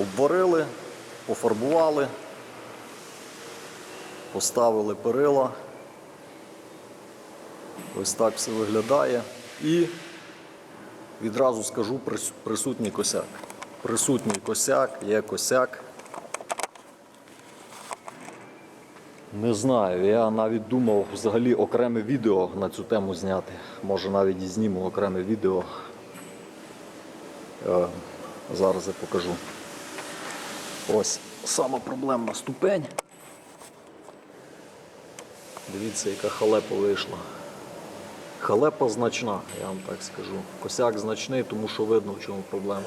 Обварили, пофарбували, поставили перила. Ось так все виглядає. І відразу скажу присутній косяк. Присутній косяк, є косяк. Не знаю, я навіть думав взагалі окреме відео на цю тему зняти. Може навіть і зніму окреме відео. Е, зараз я покажу. Ось сама проблемна ступень. Дивіться, яка халепа вийшла. Халепа значна, я вам так скажу. Косяк значний, тому що видно, в чому проблема.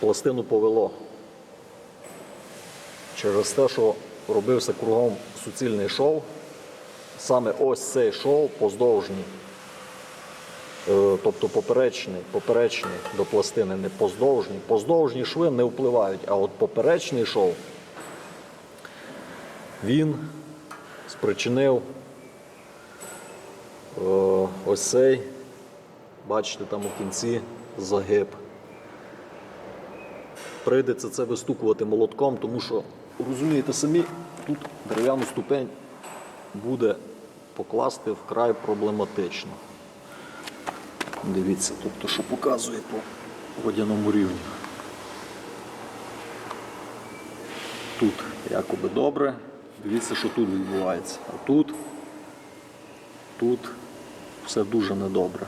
Пластину повело. Через те, що робився кругом суцільний шов, саме ось цей шов поздовжній, тобто поперечний, поперечний до пластини, не поздовжній. Поздовжні шви не впливають, а от поперечний шов, він спричинив е, ось цей, бачите, там у кінці загиб. Прийдеться це вистукувати молотком, тому що, розумієте самі, тут дерев'яну ступень буде покласти вкрай проблематично. Дивіться, тобто, що показує по водяному рівню. Тут якоби добре. Дивіться, що тут відбувається. А тут, тут все дуже недобре.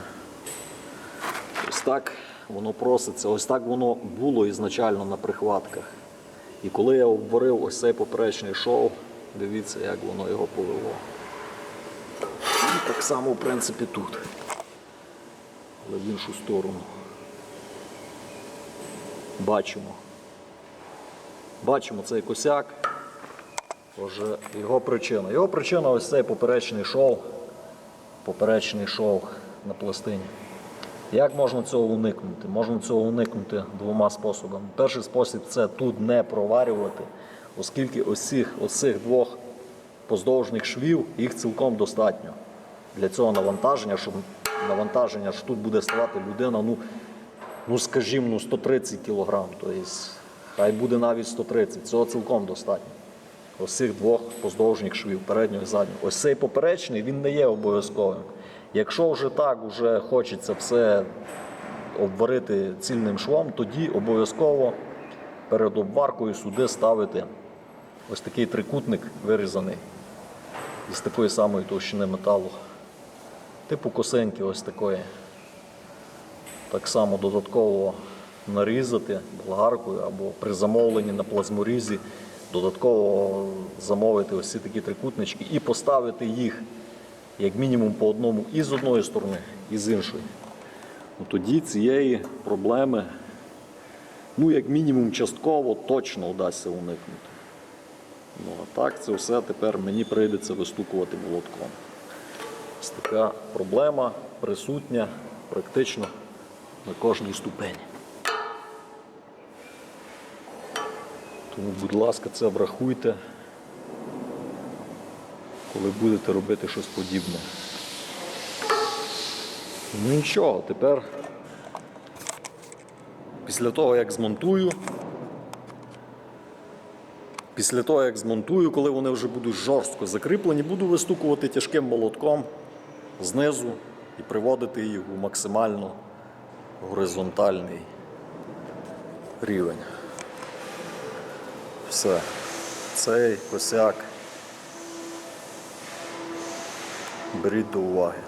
Ось так воно проситься, ось так воно було ізначально на прихватках. І коли я обварив ось цей поперечний шов, дивіться, як воно його повело. І так само, в принципі, тут. Але в іншу сторону. Бачимо. Бачимо цей косяк. Отже, його причина. Його причина ось цей поперечний шов. Поперечний шов на пластині. Як можна цього уникнути? Можна цього уникнути двома способами. Перший спосіб це тут не проварювати, оскільки ось цих, двох поздовжних швів їх цілком достатньо для цього навантаження, щоб навантаження що тут буде ставати людина, ну, ну скажімо, ну, 130 кг. Тобто, хай буде навіть 130, цього цілком достатньо. Ось цих двох поздовжніх швів, переднього і заднього. Ось цей поперечний він не є обов'язковим. Якщо вже так вже хочеться все обварити цільним швом, тоді обов'язково перед обваркою сюди ставити ось такий трикутник вирізаний із такої самої товщини металу. Типу косинки ось такої. Так само додатково нарізати болгаркою або при замовленні на плазморізі додатково замовити ось ці такі трикутнички і поставити їх як мінімум по одному і з одної сторони, і з іншої. Ну, Тоді цієї проблеми, ну, як мінімум, частково точно вдасться уникнути. Ну, а так це все тепер мені прийдеться вистукувати молотком. Ось така проблема присутня практично на кожній ступені. Тому, будь ласка, це врахуйте, коли будете робити щось подібне. Ну нічого, тепер після того, як змонтую, після того, як змонтую, коли вони вже будуть жорстко закріплені, буду вистукувати тяжким молотком знизу і приводити їх у максимально горизонтальний рівень. Все. Цей косяк беріть до уваги.